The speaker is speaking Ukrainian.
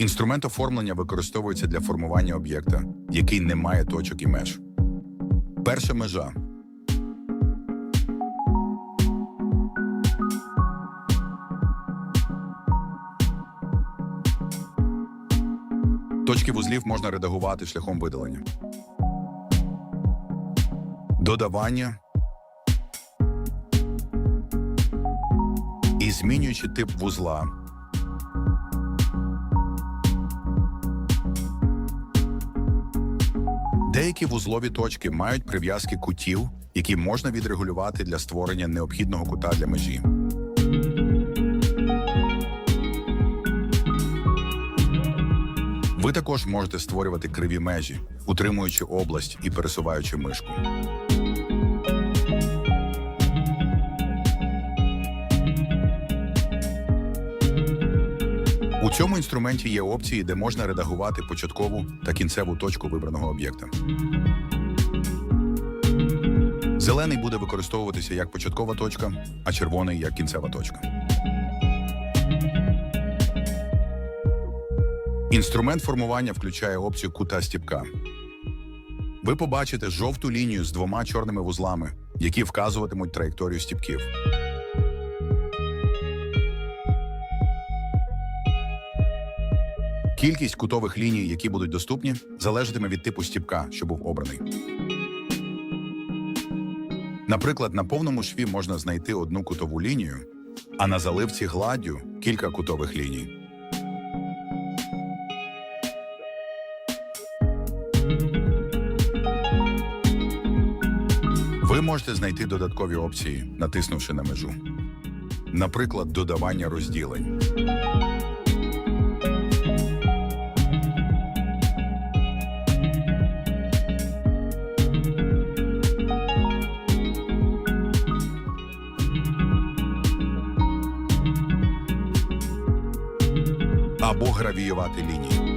Інструмент оформлення використовується для формування об'єкта, який не має точок і меж. Перша межа Точки вузлів можна редагувати шляхом видалення. Додавання і змінюючи тип вузла. Деякі вузлові точки мають прив'язки кутів, які можна відрегулювати для створення необхідного кута для межі. Ви також можете створювати криві межі, утримуючи область і пересуваючи мишку. У цьому інструменті є опції, де можна редагувати початкову та кінцеву точку вибраного об'єкта. Зелений буде використовуватися як початкова точка, а червоний як кінцева точка. Інструмент формування включає опцію кута стіпка. Ви побачите жовту лінію з двома чорними вузлами, які вказуватимуть траєкторію стіпків. Кількість кутових ліній, які будуть доступні, залежатиме від типу стіпка, що був обраний. Наприклад, на повному шві можна знайти одну кутову лінію, а на заливці гладдю кілька кутових ліній. Ви можете знайти додаткові опції, натиснувши на межу. Наприклад, додавання розділень. Або гравіювати лінії.